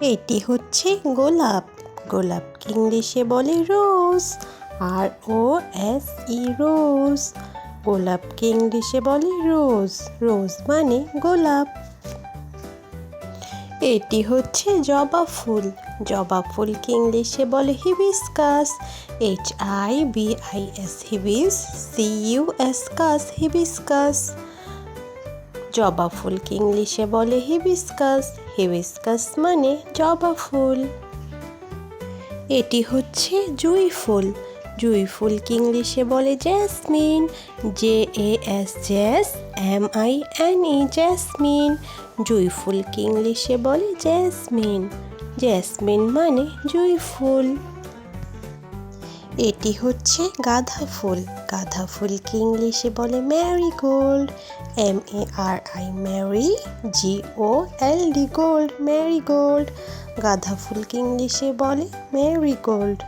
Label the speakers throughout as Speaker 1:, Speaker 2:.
Speaker 1: এটি হচ্ছে গোলাপ। গোলাপকে ইংলিশে বলে রোজ। আর ও এস ই রোজ। গোলাপকে ইংলিশে বলে রোজ। রোজ মানে গোলাপ। এটি হচ্ছে জবা ফুল। জবা ফুলকে ইংলিশে বলে hibiscus H I B I S hibis C U S cus hibiscus জবা ফুলকে ইংলিশে বলে হিবিস্কাস? হিবিস্কাস মানে জবা ফুল। এটি হচ্ছে জুই ফুল। জুই ফুলকে ইংলিশে বলে jasmine? J A S jas, M I N E, jasmine. জুই ফুলকে ইংলিশে বলে জ্যাসমিন? জ্যাসমিন মানে জুই ফুল। এটি হচ্ছে গাঁদা ফুল। গাঁদা ফুলকে ইংলিশে বলে marigold M A R I mari G O L D gold. Mari marigold গাঁদা ফুলকে ইংলিশে বলে ম্যারিগোল্ড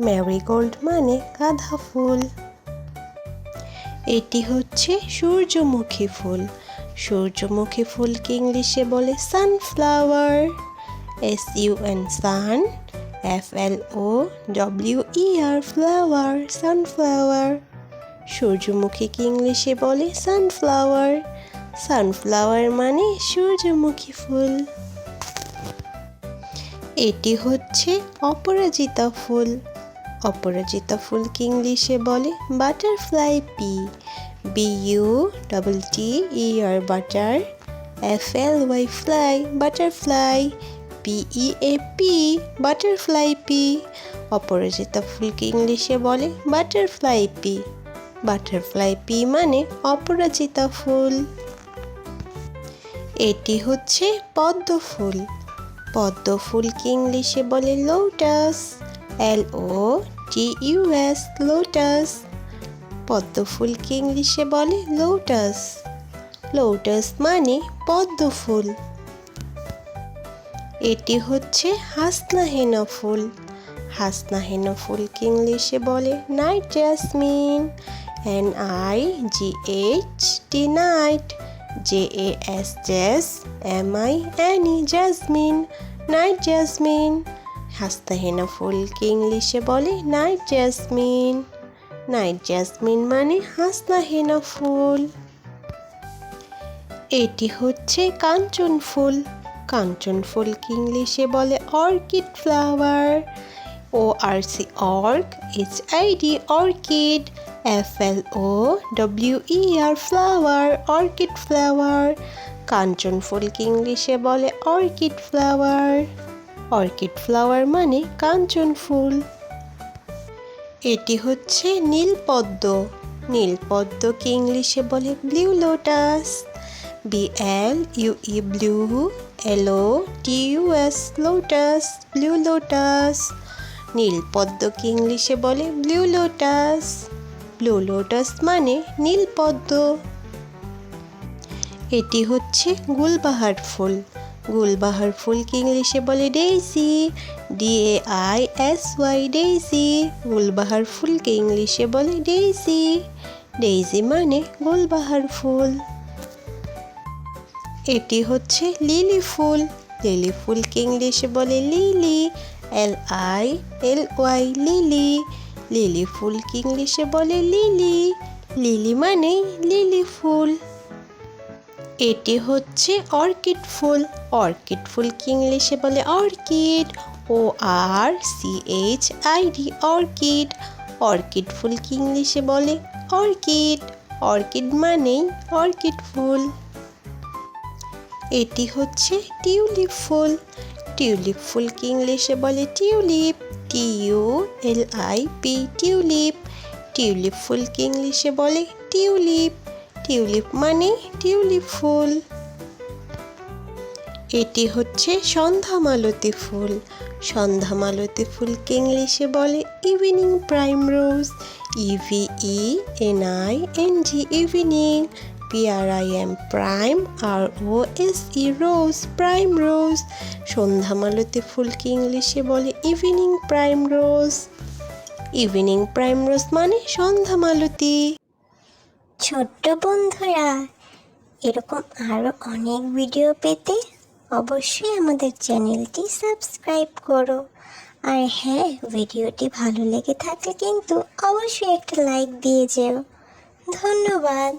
Speaker 1: ম্যারিগোল্ড মানে গাঁদা ফুল। এটি হচ্ছে সূর্যমুখী ফুল। সূর্যমুখী ফুলকে ইংলিশে বলে sunflower. S U N sun F L O W E R flower sunflower সূর্যমুখীকে ইংলিশে বলে সানফ্লাওয়ার সানফ্লাওয়ার মানে সূর্যমুখী ফুল। এটি হচ্ছে অপরাজিতা ফুল। অপরাজিতা ফুলকে ইংলিশে বলে? Butterfly P B U double T E R butter F L Y fly butterfly P E A P butterfly P অপরাজিতা ফুলকে ইংলিশে বলে বাটারফ্লাই পি বাটারফ্লাই পি মানে অপরাজিতা ফুল। এটি হচ্ছে পদ্ম ফুল পদ্ম ফুলকে ইংলিশে বলে lotus L O T U S lotus পদ্ম ফুলকে ইংলিশে বলে লোটাস লোটাস মানে পদ্ম ফুল এটি হচ্ছে হাসনা হেনা ফুল। হাসনা হেনা ফুলকে ইংলিশে বলে night jasmine N I G H T night J A S jas M I N E jasmine night jasmine Hasna হেনা ফুলকে ইংলিশে বলে নাইট জ্যাসমিন নাইট জ্যাসমিন মানে হাসনা হেনা ফুল। এটি হচ্ছে কাঞ্চন ফুল। কাঞ্চন ফুলকে ইংলিশে বলে orchid flower O R C orch H I D orchid F L O W E R flower, orchid flower. কাঞ্চন ফুলকে ইংলিশে বলে অর্কিড ফ্লাওয়ার। অর্কিড ফ্লাওয়ার মানে কাঞ্চন ফুল। এটি হচ্ছে নীলপদ্ম। নীলপদ্মকে ইংলিশে বলে blue lotus. B L U E blue L O T U S lotus blue lotus নীল নীলপদ্মকে ইংলিশে বলে ব্লু লোটাস ব্লু লোটাস মানে নীলপদ্ম এটি হচ্ছে গুলবাহার ফুল। গুলবাহার ফুলকে ইংলিশে বলে daisy D A I S Y daisy Gulbahar ফুলকে ইংলিশে বলে ডেইসি ডেইসি মানে গুলবাহার ফুল। এটি হচ্ছে লিলি ফুল। লিলি ফুলকে ইংলিশে বলে lily? L I L Y lily. Lily ফুলকে ইংলিশে বলে লিলি? লিলি মানে লিলি ফুল। এটি হচ্ছে অর্কিড ফুল। অর্কিড ফুলকে ইংলিশে বলে orchid? O R C H I D orchid. Orchid ফুলকে ইংলিশে বলে অর্কিড? অর্কিড মানেই অর্কিড ফুল। এটি হচ্ছে টিউলিপ ফুল। টিউলিপ ফুলকে ইংলিশে বলে? Tulip T L I P tulip tulip ফুলকে ইংলিশে বলে? টিউলিপ। টিউলিপ মানে টিউলিপ ফুল। এটি হচ্ছে সন্ধ্যামালতী ফুল। সন্ধ্যামালতী ফুলকে ইংলিশে বলে? Evening prime rose E V E N I N G evening P R I M prime R O S E rose prime rose সন্ধ্যামালতী ফুলকে ইংলিশে বলে evening prime rose evening prime rose মানে সন্ধ্যামালতী।
Speaker 2: ছোট্ট বন্ধুরা, এরকম আরও অনেক ভিডিও পেতে অবশ্যই আমাদের চ্যানেলটি সাবস্ক্রাইব করো। আর হ্যাঁ ভিডিওটি ভালো লেগে থাকলে কিন্তু অবশ্যই একটা লাইক দিয়ে যেও। ধন্যবাদ।